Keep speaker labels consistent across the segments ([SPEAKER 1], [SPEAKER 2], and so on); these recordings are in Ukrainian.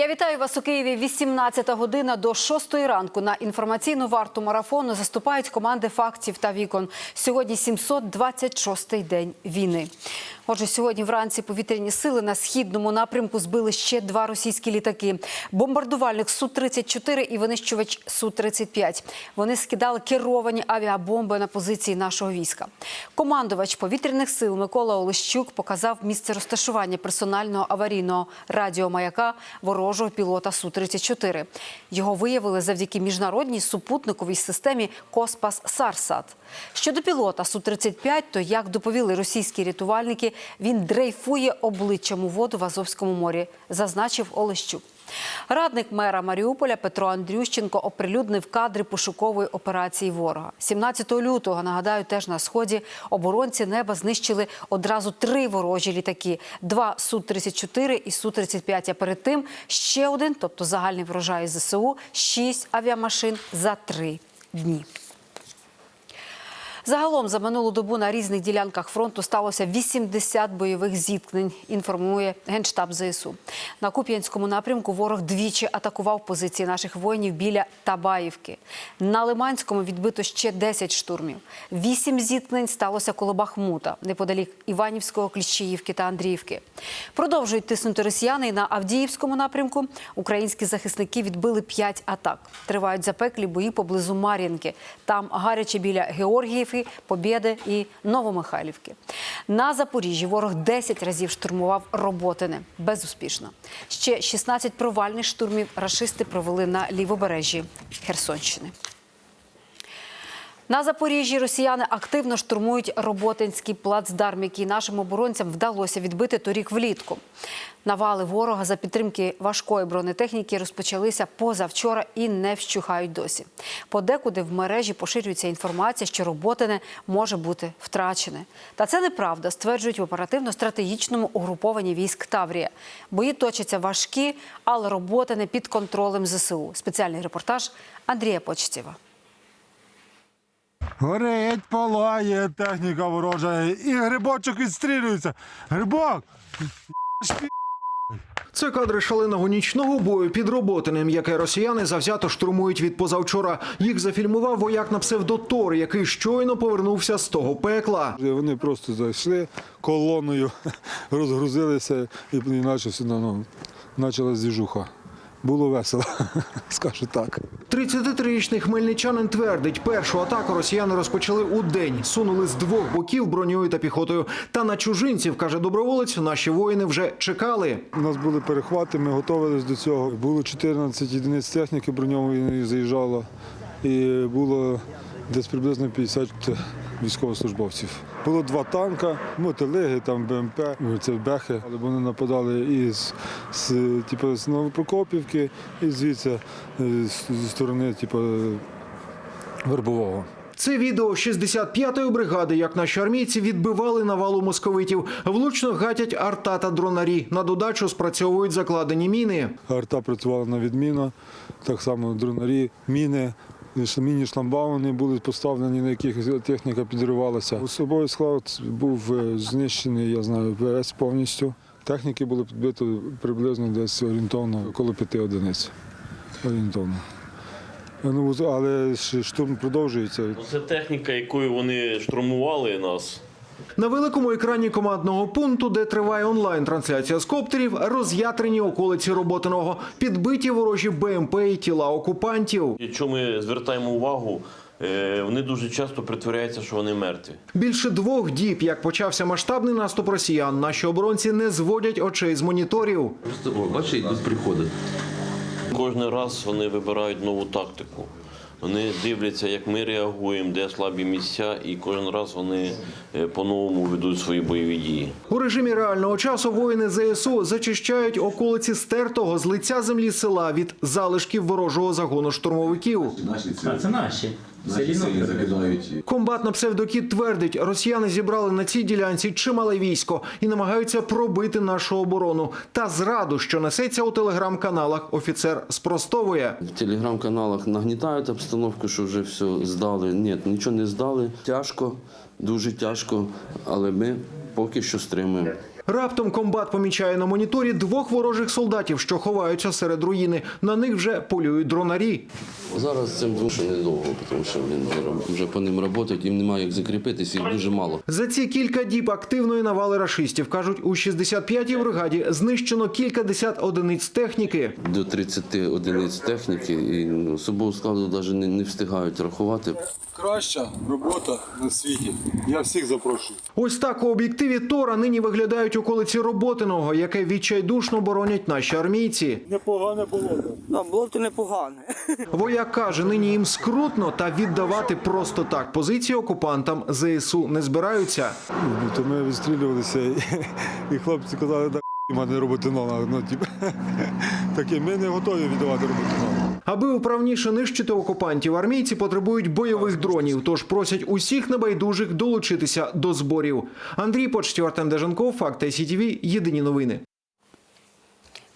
[SPEAKER 1] Я вітаю вас у Києві. 18 година до 6 ранку. На інформаційну варту марафону заступають команди фактів та вікон. Сьогодні 726-й день війни. Отже, сьогодні вранці повітряні сили на східному напрямку збили ще два російські літаки: бомбардувальник су 34 і винищувач су 35 Вони скидали керовані авіабомби на позиції нашого війська. Командувач повітряних сил Микола Олещук показав місце розташування персонального аварійного радіомаяка ворожого пілота су 34 Його виявили завдяки міжнародній супутниковій системі Коспас Сарсат. Щодо пілота су 35 то як доповіли російські рятувальники, він дрейфує обличчям у воду в Азовському морі, зазначив Олещук. Радник мера Маріуполя Петро Андрющенко оприлюднив кадри пошукової операції ворога. 17 лютого, нагадаю, теж на сході оборонці неба знищили одразу три ворожі літаки: два Су-34 і Су-35. А перед тим ще один, тобто загальний врожай ЗСУ, шість авіамашин за три дні. Загалом за минулу добу на різних ділянках фронту сталося 80 бойових зіткнень. Інформує генштаб ЗСУ. На Куп'янському напрямку ворог двічі атакував позиції наших воїнів біля Табаївки. На Лиманському відбито ще 10 штурмів. Вісім зіткнень сталося коло Бахмута, неподалік Іванівського, Кліщіївки та Андріївки. Продовжують тиснути росіяни і на Авдіївському напрямку. Українські захисники відбили 5 атак. Тривають запеклі бої поблизу Мар'їнки. Там гаряче біля Георгіївки, Побєди і Новомихайлівки. На Запоріжжі ворог 10 разів штурмував роботини Безуспішно. Ще 16 провальних штурмів рашисти провели на лівобережжі Херсонщини. На Запоріжжі росіяни активно штурмують Роботинський плацдарм, який нашим оборонцям вдалося відбити торік влітку. Навали ворога за підтримки важкої бронетехніки розпочалися позавчора і не вщухають досі. Подекуди в мережі поширюється інформація, що Роботине може бути втрачене. Та це неправда, стверджують в оперативно-стратегічному угрупованні військ Таврія. Бої точаться важкі, але Роботине під контролем ЗСУ. Спеціальний репортаж Андрія Почтєва.
[SPEAKER 2] Горить, палає, техніка ворожа, і грибочок відстрілюється. Грибок!
[SPEAKER 3] Це кадри шаленого нічного бою під Роботинем, яке росіяни завзято штурмують від позавчора. Їх зафільмував вояк на псевдотор, який щойно повернувся з того пекла.
[SPEAKER 2] Вони просто зайшли колоною, розгрузилися і, начався, ну, почалась зіжуха. Було весело, скажу так.
[SPEAKER 3] 33-річний хмельничанин твердить, першу атаку росіяни розпочали у день. Сунули з двох боків броньою та піхотою. Та на чужинців, каже доброволець, наші воїни вже чекали.
[SPEAKER 2] У нас були перехвати, ми готувалися до цього. Було 14 одиниць техніки броньової заїжджало, і було десь приблизно 50 військовослужбовців. Було два танка, мотилиги, там БМП, це бехи, але вони нападали і з, з, типу, з Новопрокопівки, і звідси е, з- зі сторони типу, Вербового.
[SPEAKER 3] Це відео 65-ї бригади, як наші армійці відбивали навалу московитів. Влучно гатять арта та дронарі. На додачу спрацьовують закладені міни.
[SPEAKER 2] Арта працювала на відміну, так само дронарі, міни. Міні шламбауни були поставлені, на яких техніка підривалася. Особовий склад був е, знищений, я знаю, весь повністю. Техніки було підбито приблизно десь орієнтовно коло п'яти одиниць. Орієнтовно. Ну, але штурм продовжується.
[SPEAKER 4] Це техніка, якою вони штурмували нас.
[SPEAKER 3] На великому екрані командного пункту, де триває онлайн-трансляція з коптерів, роз'ятрені околиці Роботиного, підбиті ворожі БМП і тіла окупантів.
[SPEAKER 4] Якщо ми звертаємо увагу, е, вони дуже часто притворяються, що вони мертві.
[SPEAKER 3] Більше двох діб, як почався масштабний наступ росіян, наші оборонці не зводять очей з моніторів.
[SPEAKER 5] Просто, бачите, йдуть приходи.
[SPEAKER 4] Кожен раз вони вибирають нову тактику. Вони дивляться, як ми реагуємо, де слабі місця, і кожен раз вони е, по-новому ведуть свої бойові дії.
[SPEAKER 3] У режимі реального часу воїни ЗСУ зачищають околиці стертого з лиця землі села від залишків ворожого загону штурмовиків.
[SPEAKER 5] Наші
[SPEAKER 6] А, це наші.
[SPEAKER 5] Наші закидають.
[SPEAKER 3] Комбат на псевдокіт твердить, росіяни зібрали на цій ділянці чимале військо і намагаються пробити нашу оборону. Та зраду, що несеться у телеграм-каналах, офіцер спростовує.
[SPEAKER 5] В телеграм-каналах нагнітають обстановку, що вже все здали. Ні, нічого не здали. Тяжко, дуже тяжко, але ми поки що стримуємо.
[SPEAKER 3] Раптом комбат помічає на моніторі двох ворожих солдатів, що ховаються серед руїни. На них вже полюють дронарі.
[SPEAKER 5] Зараз цим що недовго, тому що блін, вже по ним працюють, їм немає як закріпитися, їх дуже мало.
[SPEAKER 3] За ці кілька діб активної навали рашистів кажуть, у 65-й бригаді знищено кілька десят одиниць техніки.
[SPEAKER 5] До 30 одиниць техніки і ну, особового складу навіть не, не встигають рахувати.
[SPEAKER 2] Краща робота на світі. Я всіх запрошую.
[SPEAKER 3] Ось так у об'єктиві Тора нині виглядають околиці Роботиного, яке відчайдушно боронять наші армійці.
[SPEAKER 2] Непогане було.
[SPEAKER 6] Ну, було б то непогано.
[SPEAKER 3] Вояк каже, нині їм скрутно та віддавати просто так позиції окупантам ЗСУ не збираються.
[SPEAKER 2] То ми відстрілювалися, і, хлопці казали, да в мене роботи нога. Ну, типу, таке, ми не готові віддавати роботи ногу.
[SPEAKER 3] Аби управніше нищити окупантів, армійці потребують бойових дронів, тож просять усіх небайдужих долучитися до зборів. Андрій Почтів, Артем Дежанков, Факт СІТВ, Єдині новини.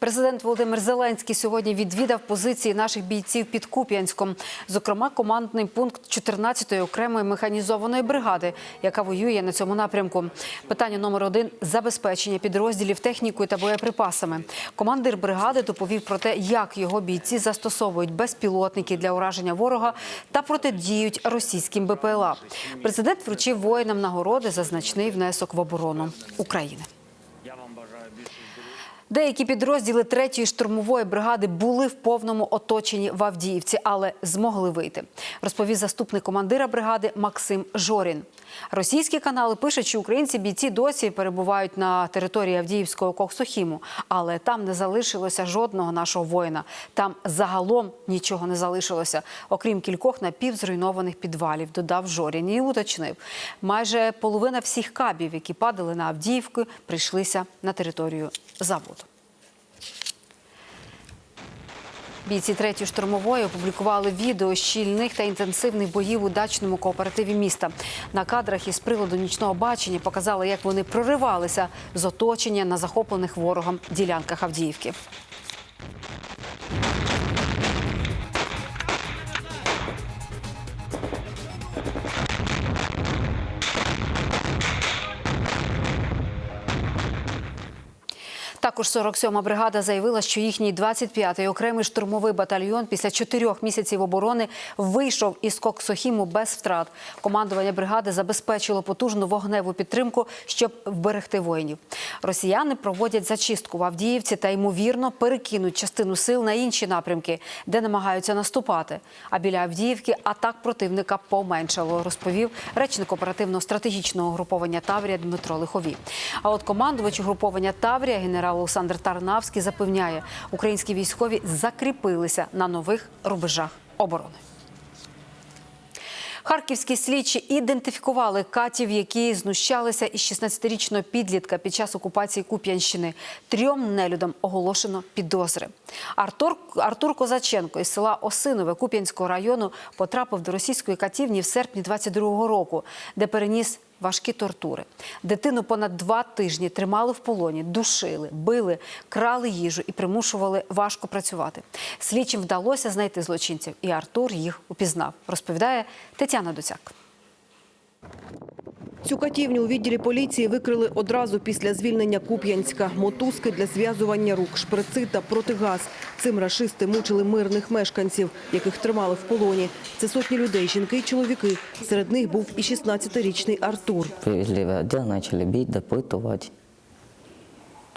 [SPEAKER 1] Президент Володимир Зеленський сьогодні відвідав позиції наших бійців під Куп'янськом, зокрема командний пункт 14-ї окремої механізованої бригади, яка воює на цьому напрямку. Питання номер один забезпечення підрозділів технікою та боєприпасами. Командир бригади доповів про те, як його бійці застосовують безпілотники для ураження ворога та протидіють російським БПЛА. Президент вручив воїнам нагороди за значний внесок в оборону України. Деякі підрозділи третьої штурмової бригади були в повному оточенні в Авдіївці, але змогли вийти. Розповів заступник командира бригади Максим Жорін. Російські канали пишуть, що українці бійці досі перебувають на території Авдіївського Коксохіму, але там не залишилося жодного нашого воїна. Там загалом нічого не залишилося, окрім кількох напівзруйнованих підвалів. Додав Жорін і уточнив. Майже половина всіх кабів, які падали на Авдіївку, прийшлися на територію заводу. Бійці третьої штурмової опублікували відео щільних та інтенсивних боїв у дачному кооперативі міста. На кадрах із приладу нічного бачення показали, як вони проривалися з оточення на захоплених ворогом ділянках Авдіївки. Також 47-ма бригада заявила, що їхній 25-й окремий штурмовий батальйон після чотирьох місяців оборони вийшов із Коксохіму без втрат. Командування бригади забезпечило потужну вогневу підтримку, щоб вберегти воїнів. Росіяни проводять зачистку в Авдіївці та ймовірно перекинуть частину сил на інші напрямки, де намагаються наступати. А біля Авдіївки атак противника поменшало, розповів речник оперативно-стратегічного угруповання Таврія Дмитро Лихові. А от командувач угруповання Таврія генерал Олександр Тарнавський запевняє, українські військові закріпилися на нових рубежах оборони. Харківські слідчі ідентифікували катів, які знущалися із 16-річного підлітка під час окупації Куп'янщини. Трьом нелюдам оголошено підозри. Артур, Артур Козаченко із села Осинове Куп'янського району потрапив до російської катівні в серпні 22-го року, де переніс важкі тортури. Дитину понад два тижні тримали в полоні, душили, били, крали їжу і примушували важко працювати. Слідчим вдалося знайти злочинців, і Артур їх упізнав. Розповідає Тетяна Доцяк.
[SPEAKER 7] Цю катівню у відділі поліції викрили одразу після звільнення Куп'янська. Мотузки для зв'язування рук, шприци та протигаз. Цим рашисти мучили мирних мешканців, яких тримали в полоні. Це сотні людей, жінки й чоловіки. Серед них був і 16-річний Артур.
[SPEAKER 8] Привезли в отдел, начали бить, допытывать,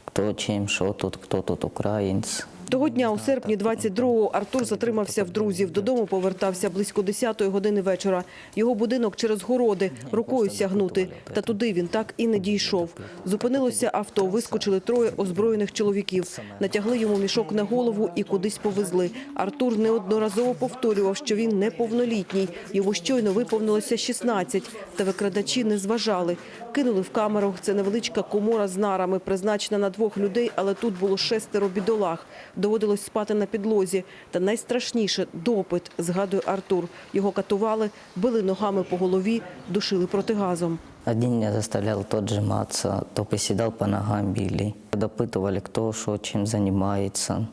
[SPEAKER 8] кто чем, что тут, кто тут украинец.
[SPEAKER 7] Того дня, у серпні 22-го, Артур затримався в друзів. Додому повертався близько 10-ї години вечора. Його будинок через городи, рукою сягнути. Та туди він так і не дійшов. Зупинилося авто, вискочили троє озброєних чоловіків. Натягли йому мішок на голову і кудись повезли. Артур неодноразово повторював, що він неповнолітній. Йому щойно виповнилося 16, та викрадачі не зважали Кинули в камеру. Це невеличка комора з нарами, призначена на двох людей, але тут було шестеро бідолах. Доводилось спати на підлозі. Та найстрашніше – допит, згадує Артур. Його катували, били ногами по голові, душили протигазом.
[SPEAKER 8] Один меня заставлял то отжиматься, то приседал по ногам били. Допытывали, кто что, чем занимается.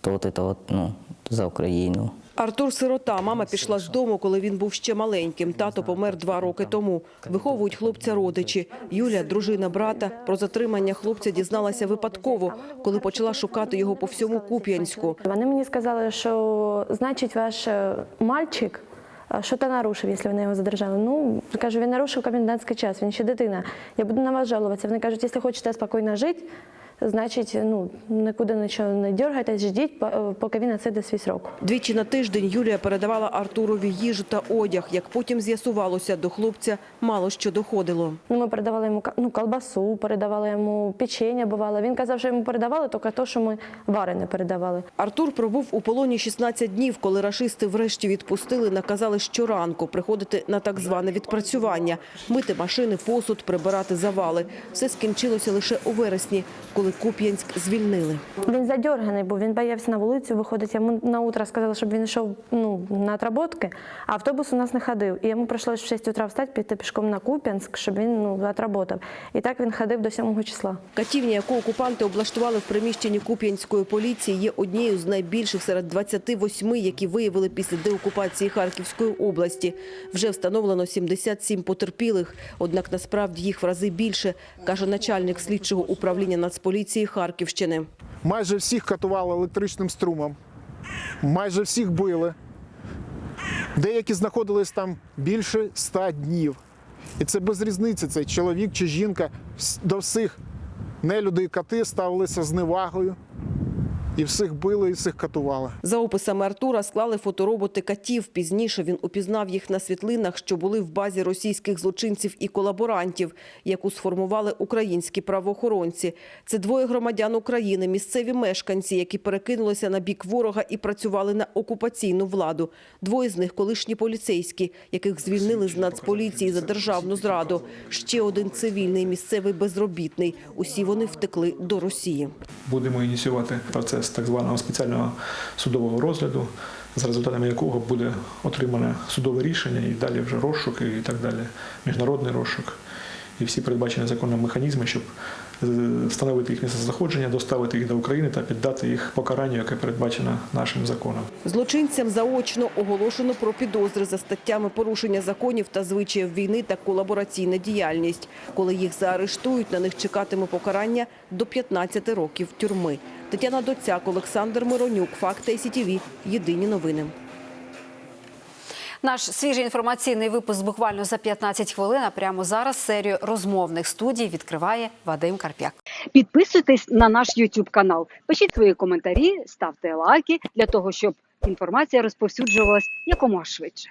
[SPEAKER 8] То вот это вот, ну, за Украину.
[SPEAKER 7] Артур – сирота. Мама пішла з дому, коли він був ще маленьким. Тато помер два роки тому. Виховують хлопця родичі. Юля, дружина брата, про затримання хлопця дізналася випадково, коли почала шукати його по всьому Куп'янську.
[SPEAKER 6] Вони мені сказали, що значить ваш е, мальчик е, що то нарушив, якщо вони його задержали. Ну, кажу, він нарушив комендантський час, він ще дитина. Я буду на вас жалуватися. Вони кажуть, якщо хочете спокійно жити, значить, ну, нікуди нічого не дергайтесь, ждіть, е, поки він відсиде свій срок.
[SPEAKER 7] Двічі на тиждень Юлія передавала Артурові їжу та одяг. Як потім з'ясувалося, до хлопця мало що доходило.
[SPEAKER 6] Ну, ми передавали йому ну, колбасу, передавали йому печення, бувало. Він казав, що йому передавали тільки те, що ми варене передавали.
[SPEAKER 7] Артур пробув у полоні 16 днів, коли рашисти врешті відпустили, наказали щоранку приходити на так зване відпрацювання, мити машини, посуд, прибирати завали. Все скінчилося лише у вересні, коли Куп'янськ звільнили.
[SPEAKER 6] Він задерганий був, він боявся на вулицю виходити. Йому на утро сказали, щоб він йшов ну, на отработки, а автобус у нас не ходив. І йому прийшлось в 6 утра встати, піти пішком на Куп'янськ, щоб він ну, отработав. І так він ходив до 7 числа.
[SPEAKER 7] Катівня, яку окупанти облаштували в приміщенні Куп'янської поліції, є однією з найбільших серед 28, які виявили після деокупації Харківської області. Вже встановлено 77 потерпілих, однак насправді їх в рази більше, каже начальник слідчого управління Нацполіції Харківщини.
[SPEAKER 9] Майже всіх катували електричним струмом, майже всіх били. Деякі знаходились там більше ста днів. І це без різниці, це чоловік чи жінка. До всіх нелюди і кати ставилися з невагою. І всіх били, і всіх катували.
[SPEAKER 7] За описами Артура склали фотороботи катів. Пізніше він упізнав їх на світлинах, що були в базі російських злочинців і колаборантів, яку сформували українські правоохоронці. Це двоє громадян України, місцеві мешканці, які перекинулися на бік ворога і працювали на окупаційну владу. Двоє з них – колишні поліцейські, яких звільнили з Нацполіції за державну зраду. Ще один цивільний місцевий безробітний. Усі вони втекли до Росії.
[SPEAKER 10] будемо ініціювати процес так званого спеціального судового розгляду, за результатами якого буде отримане судове рішення і далі вже розшук і так далі, міжнародний розшук і всі передбачені законом механізми, щоб встановити їх місцезнаходження, доставити їх до України та піддати їх покаранню, яке передбачено нашим законом.
[SPEAKER 7] Злочинцям заочно оголошено про підозри за статтями порушення законів та звичаїв війни та колабораційна діяльність. Коли їх заарештують, на них чекатиме покарання до 15 років тюрми. Тетяна Доцяк, Олександр Миронюк, Факти СІТІВІ. Єдині новини.
[SPEAKER 1] Наш свіжий інформаційний випуск буквально за 15 хвилин. А прямо зараз серію розмовних студій відкриває Вадим Карп'як.
[SPEAKER 11] Підписуйтесь на наш YouTube канал, пишіть свої коментарі, ставте лайки для того, щоб інформація розповсюджувалась якомога швидше.